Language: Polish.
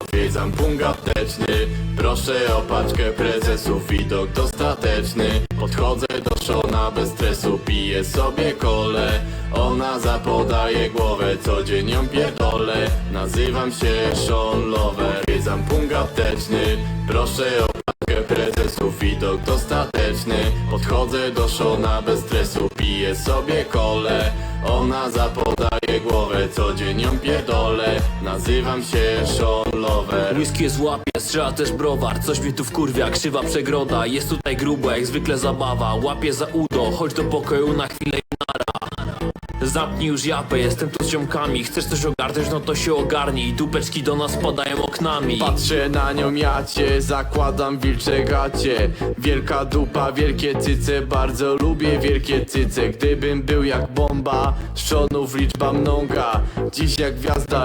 Odwiedzam punkt apteczny. Proszę o paczkę prezesów Widok dostateczny. Podchodzę do Szona bez stresu Piję sobie kole. Ona zapodaje głowę Co dzień ją pierdolę. Nazywam się Sean Lover. Odwiedzam punkt apteczny. Proszę o Widok dostateczny Podchodzę do Szona bez stresu Piję sobie kole. Ona zapodaje głowę Co dzień ją pierdolę. Nazywam się Sean Lover. Whisky jest łapie, strzela też browar. Coś mi tu wkurwia, krzywa przegroda Jest tutaj grubo, jak zwykle zabawa. Łapie za udo, chodź do pokoju na chwilę i Zamknij już japę, jestem tu z ziomkami. Chcesz coś ogarnąć, no to się ogarnij. Dupeczki do nas padają oknami. Patrzę na nią jacie, zakładam wilcze gacie. Wielka dupa, wielkie cyce, bardzo lubię wielkie cyce. Gdybym był jak bomba, szczonów liczba mnoga. Dziś jak gwiazda